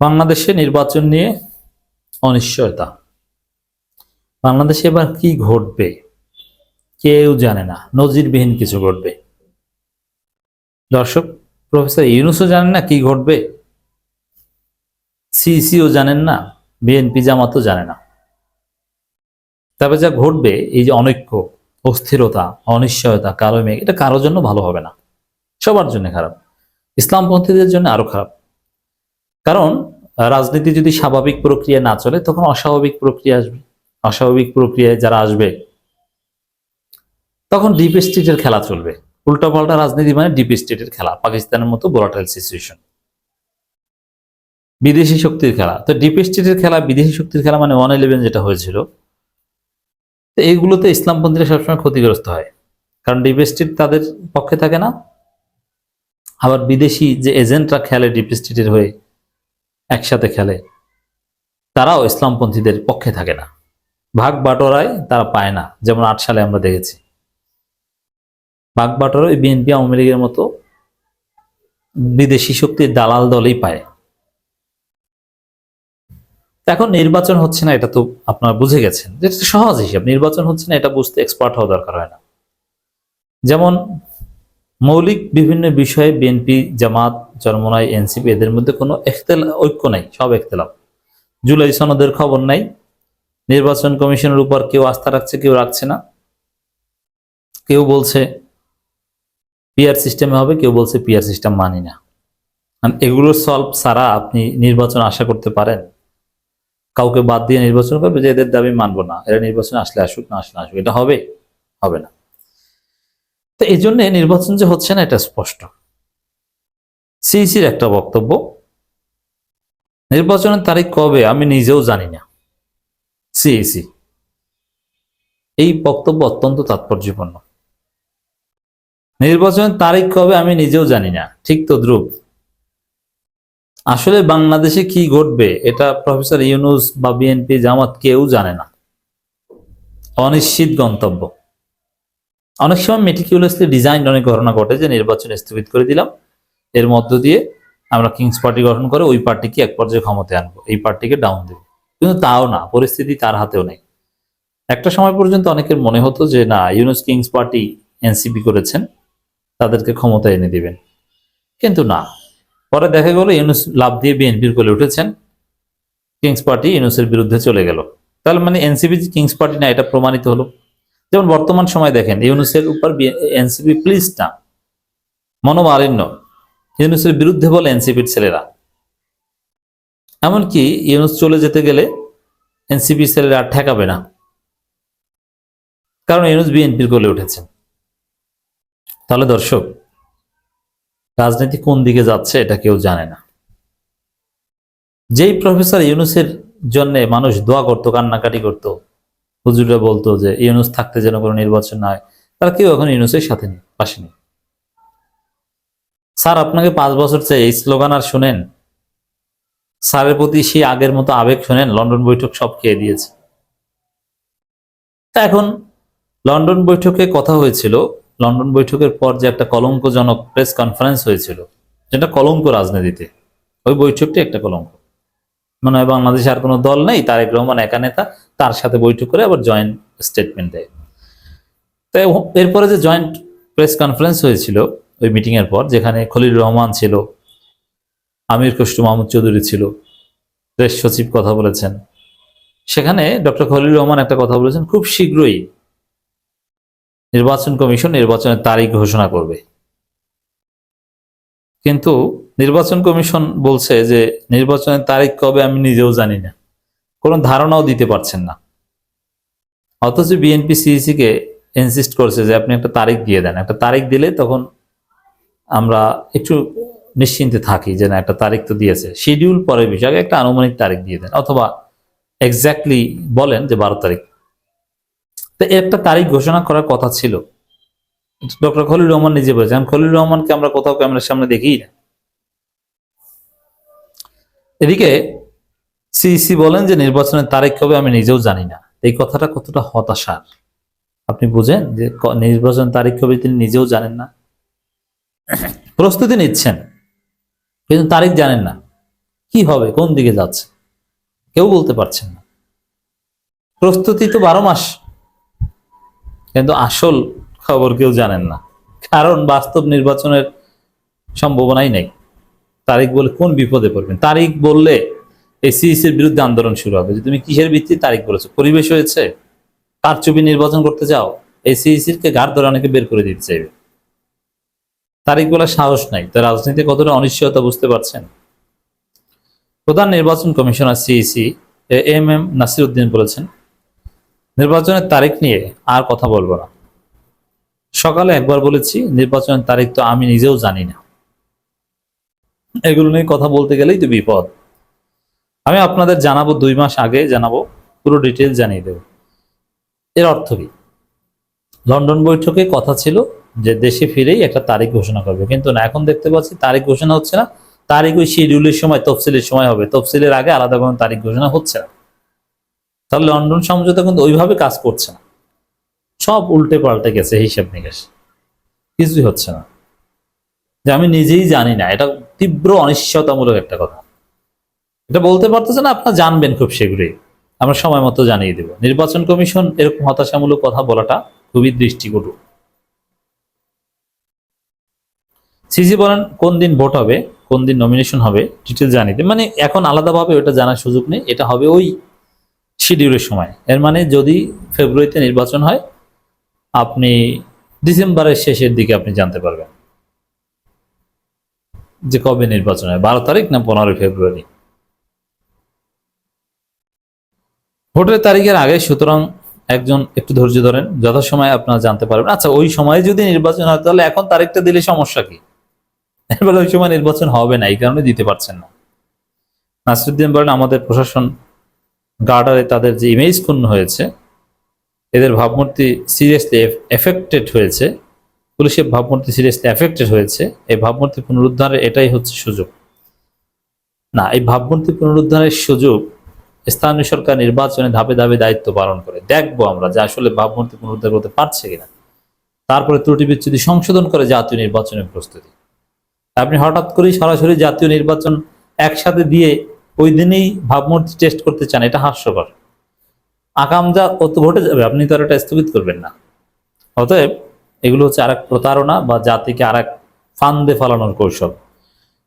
বাংলাদেশে নির্বাচন নিয়ে অনিশ্চয়তা। বাংলাদেশে এবার কি ঘটবে? কেউ জানে না। নজিরবিহীন কিছু ঘটবে। দর্শক, প্রফেসর ইউনুসও জানেন না কি ঘটবে? সিসিও জানেন না, বিএনপি জামাতও জানে না। তবে যা ঘটবে, এই যে অনৈক্য, অস্থিরতা, অনিশ্চয়তা, কালো মেঘ, এটা কারোর জন্য ভালো হবে না। সবার জন্য খারাপ। ইসলামপন্থীদের জন্য আরও খারাপ। কারণ, রাজনীতি যদি স্বাভাবিক প্রক্রিয়া না চলে, তখন অস্বাভাবিক প্রক্রিয়া আসবে। অস্বাভাবিক প্রক্রিয়ায় যারা আসবে, তখন ডিপ স্টেটের খেলা চলবে। উল্টাপাল্টা রাজনীতি মানে ডিপ স্টেটের খেলা, পাকিস্তানের মতো বোরাটাইল সিচুয়েশন বিদেশি শক্তির খেলা। তো ডিপ স্টেটের খেলা, বিদেশি শক্তির খেলা মানে ওয়ান ইলেভেন যেটা হয়েছিল, তো এইগুলোতে ইসলামপন্থীরা সবসময় ক্ষতিগ্রস্ত হয়। কারণ ডিপ স্টেট তাদের পক্ষে থাকে না। আবার বিদেশি যে এজেন্টরা খেলে ডিপ স্টেটের হয়ে একসাথে খেলে। তারাও ইসলামপন্থীদের পক্ষে থাকে না। ভাগ বাটোয়ারায় তারা পায় না, যেমন আট সালে আমরা দেখেছি। ভাগ বাটোয়ারা ওই বিএনপি, আওয়ামী লীগের মতো বিদেশি শক্তির দালাল দলেই পায়। এখন নির্বাচন হচ্ছে না, এটা তো আপনারা বুঝে গেছেন। যেটা সহজ হিসাব, নির্বাচন হচ্ছে না, এটা বুঝতে এক্সপার্ট হওয়া দরকার হয় না। যেমন মৌলিক বিভিন্ন বিষয়ে বিএনপি জামাত চরমনাই এনসিপি এদের মধ্যে কোনো এখতেল, ঐক্য নাই, সব এখতেলাম জুলাই সনদের খবর নাই। নির্বাচন কমিশনের উপর কেউ আস্থা রাখছে, কেউ রাখছে না। কেউ বলছে পিআর সিস্টেমে হবে, কেউ বলছে পিআর সিস্টেম মানি না। এগুলো সলভ ছাড়া আপনি নির্বাচন আশা করতে পারেন। কাউকে বাদ দিয়ে নির্বাচন করবে যে এদের দাবি মানবো না। এরা নির্বাচন আসলে আসুক, না আসলে আসুক, এটা হবে হবে না। তো এই জন্য নির্বাচন যে হচ্ছে না, এটা স্পষ্ট। সিইসির একটা বক্তব্য, নির্বাচনের তারিখ কবে আমি নিজেও জানি না। সিইসি। এই বক্তব্য অত্যন্ত তাৎপর্যপূর্ণ। নির্বাচনের তারিখ কবে আমি নিজেও জানি না, ঠিক তো ধ্রুব আসলে বাংলাদেশে কি ঘটবে, এটা প্রফেসর ইউনুস বা বিএনপি জামাত কেউ জানে না। অনিশ্চিত গন্তব্য। অনেক সময় মেটিকিউলাসলি ডিজাইন অনেক ঘটনা ঘটে যে নির্বাচন স্থগিত করে দিলাম। এর মধ্য দিয়ে আমরা কিংস পার্টি গঠন করে ওই পার্টিকে এক পর্যায়ে ক্ষমতায় আনব, এই পার্টিকে ডাউন দেব। কিন্তু তাও না, পরিস্থিতি তার হাতেও নেই। একটা সময় পর্যন্ত অনেকের মনে হতো যে, না ইউনুস কিংস পার্টি এনসিপি করেছেন, তাদেরকে ক্ষমতায় এনে দিবেন। কিন্তু না। পরে দেখা গেল ইউনুস লাভ দিয়ে বিএনপির কোলে উঠেছেন। কিংস পার্টি ইউনুসের বিরুদ্ধে চলে গেল। তাহলে মানে এনসিপি কিংস পার্টি না, এটা প্রমাণিত হলো। যেমন বর্তমান সময় দেখেন, ইউনুসের উপর এনসিপি প্লিজ না মনোমালিন্য। ইউনুসের বিরুদ্ধে বলে এনসিপির ছেলেরা। এমনকি ইউনুস চলে যেতে গেলে এনসিপির ছেলেরা আর ঠেকাবে না। কারণ ইউনুস বিএনপির কোলে উঠেছেন। তাহলে দর্শক, রাজনীতি কোন দিকে যাচ্ছে এটা কেউ জানে না। যেই প্রফেসর ইউনুসের জন্য মানুষ দোয়া করতো, কান্নাকাটি করতো হুজুরা বলতো যে, ইউনুস থাকতে যেন কোনো নির্বাচন না হয়। তারা কেউ এখন ইউনুসের সাথে নেই স্যার, আপনাকে পাঁচ বছর চাই এই স্লোগান আর শুনেন? স্যারের প্রতি সেই আগের মতো আবেগ শোনেন, লন্ডন বৈঠক সব খেয়ে দিয়েছে। তা এখন লন্ডন বৈঠকে কথা হয়েছিল, লন্ডন বৈঠকের পর যে একটা কলঙ্কজনক প্রেস কনফারেন্স হয়েছিল, যেটা কলঙ্ক রাজনীতিতে। ওই বৈঠকটি একটা কলঙ্ক। মনে হয় বাংলাদেশে আর কোনো দল নেই, তারেক রহমান একা নেতা, তার সাথে বৈঠক করে আবার জয়েন্ট স্টেটমেন্ট দেয়। তো এরপরে যে জয়েন্ট প্রেস কনফারেন্স হয়েছিল, ওই মিটিং এর পর, যেখানে খলিল রহমান ছিল, আমির খসরু মাহমুদ চৌধুরী ছিল প্রেস সচিব কথা বলেছেন। সেখানে ডক্টর খলিল রহমান একটা কথা বলেছেন, খুব শীঘ্রই নির্বাচন কমিশন নির্বাচনের তারিখ ঘোষণা করবে। কিন্তু নির্বাচন কমিশন বলছে যে নির্বাচনের তারিখ কবে আমি নিজেও জানি না। কোনো ধারণাও দিতে পারছেন না। অথচ বিএনপি সিইসি কে ইনসিস্ট করছে যে আপনি একটা তারিখ দিয়ে দেন। একটা তারিখ দিলে তখন আমরা একটু নিশ্চিন্তে থাকি যে না, একটা তারিখ তো দিয়েছে। শিডিউল পরের বিষয় একটা আনুমানিক তারিখ দিয়ে দেন। অথবা এক্স্যাক্টলি বলেন যে বারো তারিখ। তো একটা তারিখ ঘোষণা করার কথা ছিল। ডক্টর খলিল রহমান নিজে বলেছেন খলিল রহমানকে আমরা কোথাও ক্যামেরার সামনে দেখি না। এদিকে সিইসি বলেন যে নির্বাচনের তারিখ কবে আমি নিজেও জানি না। এই কথাটা কতটা হতাশার। আপনি বুঝেন যে নির্বাচন তারিখ কবে তিনি নিজেও জানেন না। প্রস্তুতি নিচ্ছেন, কিন্তু তারিখ জানেন না। কি হবে, কোন দিকে যাচ্ছে? কেউ বলতে পারছেন না। প্রস্তুতি তো বারো মাস, কিন্তু আসল খবর কেউ জানেন না। কারণ বাস্তব নির্বাচনের সম্ভাবনাই নেই। তারিখ বলে কোন বিপদে পড়বেন? তারিখ বললে এই সিইসির বিরুদ্ধে আন্দোলন শুরু হবে। যে তুমি কিসের ভিত্তি তারিখ বলেছ? পরিবেশ হয়েছে? কারচুপি নির্বাচন করতে চাও? এই সিইসির কে ঘাট ধরে অনেকে বের করে দিতে চাইবে। তারিখ বলার সাহস নাই। তো রাজনীতি কতটা অনিশ্চয়তা বুঝতে পারছেন? প্রধান নির্বাচন commissioner CEC M M Nasir Uddin বলেছেন, নির্বাচনের তারিখ নিয়ে আর কথা বলব না। সকালে একবার বলেছি, নির্বাচনের তারিখ তো আমি নিজেও জানি না। এগুলো নিয়ে কথা বলতে গেলেই তো বিপদ। আমি আপনাদের জানাব দুই মাস আগে, জানাব, পুরো ডিটেল জানিয়ে দেব। এর অর্থ কি? লন্ডন বৈঠকে কথা ছিল যে দেশে ফিরেই একটা তারিখ ঘোষণা করবে। কিন্তু না, এখন দেখতে পাচ্ছি তারিখ ঘোষণা হচ্ছে না। তারিখ ওই শিডিউলের সময়, তফসিলের সময় হবে। তফসিলের আগে আলাদা কোনো তারিখ ঘোষণা হচ্ছে না। তাহলে লন্ডন সমঝোতা কিন্তু ওইভাবে কাজ করছে না। সব উল্টে পাল্টে গেছে, হিসাব নিকাশ। কিছুই হচ্ছে না। যে আমি নিজেই জানি না। এটা তীব্র অনিশ্চয়তামূলক একটা কথা। এটা বলতে পারতেছে না, আপনারা জানবেন খুব শীঘ্রই। আমরা সময় মতো জানিয়ে দেব। নির্বাচন কমিশন এরকম হতাশামূলক কথা বলাটা খুবই দৃষ্টিকটু। সিজি বলেন, কোন দিন ভোট হবে, কোন দিন নমিনেশন হবে ডিটেল জানিয়ে। মানে এখন আলাদাভাবে ওটা জানার সুযোগ নেই। এটা হবে ওই শিডিউলের সময়। এর মানে যদি ফেব্রুয়ারিতে নির্বাচন হয়, আপনি ডিসেম্বরের শেষের দিকে আপনি জানতে পারবেন। যে কবে নির্বাচন হয়? বারো তারিখ না পনেরোই ফেব্রুয়ারি? ভোটের তারিখের আগে সুতরাং একজন একটু ধৈর্য ধরেন, যথাসময়ে আপনারা জানতে পারবেন। আচ্ছা ওই সময়ে যদি নির্বাচন হয়, তাহলে এখন তারিখটা দিলে সমস্যা কি? এবার ওই সময় নির্বাচন হবে না, এই কারণে দিতে পারছেন না। নাসরুদ্দিন বলেন, আমাদের প্রশাসন গার্ডারে তাদের যে ইমেজ ক্ষুণ্ণ হয়েছে, এদের ভাবমূর্তি সিরিয়াসলি এফেক্টেড হয়েছে। পুলিশের ভাবমূর্তি সিরিয়াসলি এফেক্টেড হয়েছে। এই ভাবমূর্তি পুনরুদ্ধারের এটাই হচ্ছে সুযোগ। না, এই ভাবমূর্তি পুনরুদ্ধারের সুযোগ স্থানীয় সরকার নির্বাচনে ধাপে ধাপে দায়িত্ব পালন করে। দেখব আমরা যে আসলে ভাবমূর্তি পুনরুদ্ধার করতে পারছে কিনা। তারপরে ত্রুটি বিচ্ছুতি সংশোধন করে জাতীয় নির্বাচনের প্রস্তুতি। আপনি হঠাৎ করেই সরাসরি জাতীয় নির্বাচন একসাথে দিয়ে ওই দিনেই ভাবমূর্তি টেস্ট করতে চান, এটা হাস্যকর। আকাম যা কত ঘটে যাবে, আপনি তো আর এটা স্থগিত করবেন না। অতএব এগুলো হচ্ছে আরেক প্রতারণা বা জাতিকে আরেক ফান্দে ফালানোর কৌশল।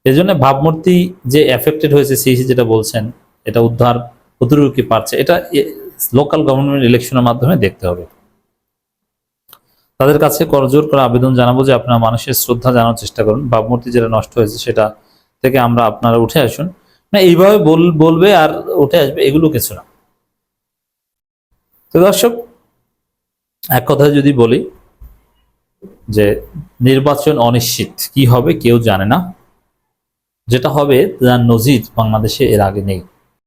এই জন্য ভাবমূর্তি যে এফেক্টেড হয়েছে সিসি যেটা বলছেন, এটা উদ্ধার কতটুকু কি পারছে, এটা লোকাল গভর্নমেন্ট ইলেকশনের মাধ্যমে দেখতে হবে। তাদের কাছে করজোর করে আবেদন জানাব যে আপনারা মানুষের শ্রদ্ধা জানার চেষ্টা করুন। ভাবমূর্তি যেটা নষ্ট হয়েছে সেটা থেকে আমরা আপনারা উঠে আসুন। না, এইভাবে বল- বলবে আর উঠে আসবে, এগুলো কিছু না। তো দর্শক, এক কথায় যদি বলি যে নির্বাচন অনিশ্চিত, কি হবে কেউ জানে না। যেটা হবে, তার নজির বাংলাদেশে এর আগে নেই।